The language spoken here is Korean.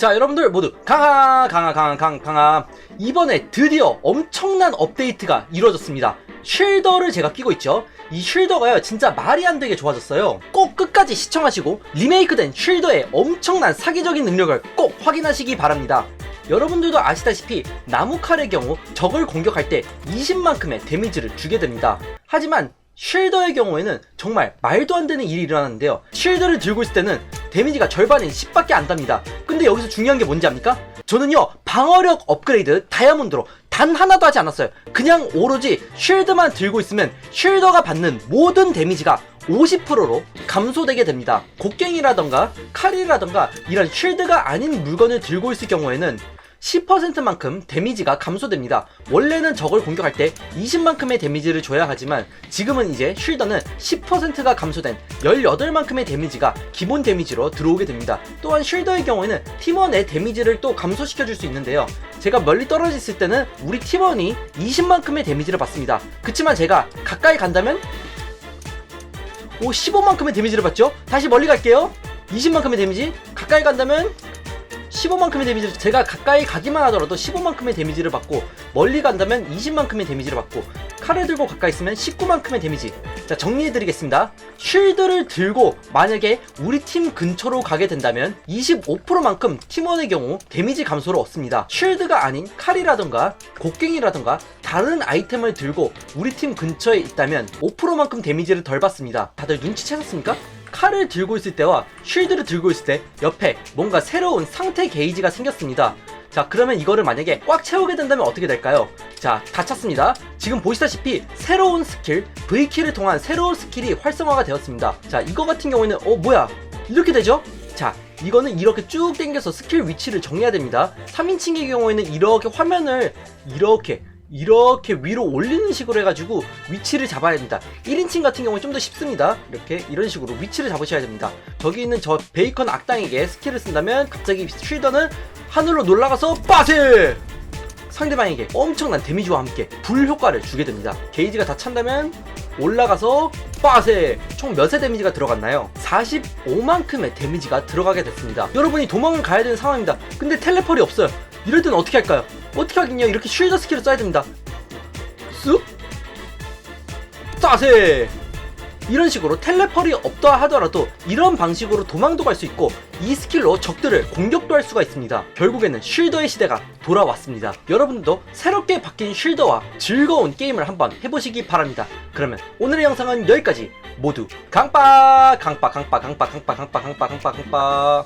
자 여러분들 모두 강하 강하 강하 강하 강하 이번에 드디어 엄청난 업데이트가 이루어졌습니다. 쉴더를 제가 끼고 있죠. 이 쉴더가요 진짜 말이 안 되게 좋아졌어요. 꼭 끝까지 시청하시고 리메이크된 쉴더의 엄청난 사기적인 능력을 꼭 확인하시기 바랍니다. 여러분들도 아시다시피 나무 칼의 경우 적을 공격할 때 20만큼의 데미지를 주게 됩니다. 하지만 쉴더의 경우에는 정말 말도 안 되는 일이 일어나는데요. 쉴드를 들고 있을 때는 데미지가 절반인 10밖에 안 답니다. 근데 여기서 중요한 게 뭔지 압니까? 저는요, 방어력 업그레이드 다이아몬드로 단 하나도 하지 않았어요. 그냥 오로지 쉴드만 들고 있으면 쉴더가 받는 모든 데미지가 50%로 감소되게 됩니다. 곡괭이라던가 칼이라던가 이런 쉴드가 아닌 물건을 들고 있을 경우에는 10%만큼 데미지가 감소됩니다. 원래는 적을 공격할 때 20만큼의 데미지를 줘야 하지만 지금은 이제 쉴더는 10%가 감소된 18만큼의 데미지가 기본 데미지로 들어오게 됩니다. 또한 쉴더의 경우에는 팀원의 데미지를 또 감소시켜 줄 수 있는데요. 제가 멀리 떨어져 있을 때는 우리 팀원이 20만큼의 데미지를 받습니다. 그치만 제가 가까이 간다면 오 15만큼의 데미지를 받죠? 다시 멀리 갈게요. 20만큼의 데미지 가까이 간다면 15만큼의 데미지를 제가 가까이 가기만 하더라도 15만큼의 데미지를 받고 멀리 간다면 20만큼의 데미지를 받고 칼을 들고 가까이 있으면 19만큼의 데미지. 자 정리해드리겠습니다. 쉴드를 들고 만약에 우리 팀 근처로 가게 된다면 25%만큼 팀원의 경우 데미지 감소를 얻습니다. 쉴드가 아닌 칼이라던가 곡괭이라던가 다른 아이템을 들고 우리 팀 근처에 있다면 5%만큼 데미지를 덜 받습니다. 다들 눈치채셨습니까? 칼을 들고 있을 때와 쉴드를 들고 있을 때 옆에 뭔가 새로운 상태 게이지가 생겼습니다. 자 그러면 이거를 만약에 꽉 채우게 된다면 어떻게 될까요? 자다 찼습니다. 지금 보시다시피 새로운 스킬 V키를 통한 새로운 스킬이 활성화가 되었습니다. 자 이거 같은 경우에는 어 뭐야 이렇게 되죠? 자 이거는 이렇게 쭉 당겨서 스킬 위치를 정해야 됩니다. 3인칭의 경우에는 이렇게 화면을 이렇게 이렇게 위로 올리는 식으로 해가지고 위치를 잡아야 됩니다. 1인칭 같은 경우는 좀 더 쉽습니다. 이렇게 이런 식으로 위치를 잡으셔야 됩니다. 저기 있는 저 베이컨 악당에게 스킬을 쓴다면 갑자기 쉴더는 하늘로 놀라가서 빠세! 상대방에게 엄청난 데미지와 함께 불 효과를 주게 됩니다. 게이지가 다 찬다면 올라가서 빠세! 총 몇의 데미지가 들어갔나요? 45만큼의 데미지가 들어가게 됐습니다. 여러분이 도망을 가야 되는 상황입니다. 근데 텔레폴이 없어요. 이럴 때는 어떻게 할까요? 어떻게 하긴요? 이렇게 쉴더 스킬을 써야 됩니다. 쑥! 싸세! 이런 식으로 텔레펄이 없다 하더라도 이런 방식으로 도망도 갈 수 있고 이 스킬로 적들을 공격도 할 수가 있습니다. 결국에는 쉴더의 시대가 돌아왔습니다. 여러분들도 새롭게 바뀐 쉴더와 즐거운 게임을 한번 해보시기 바랍니다. 그러면 오늘의 영상은 여기까지 모두 강빠 강빠 강빠 강빠 강빠 강빠 강빠 강빠 강빠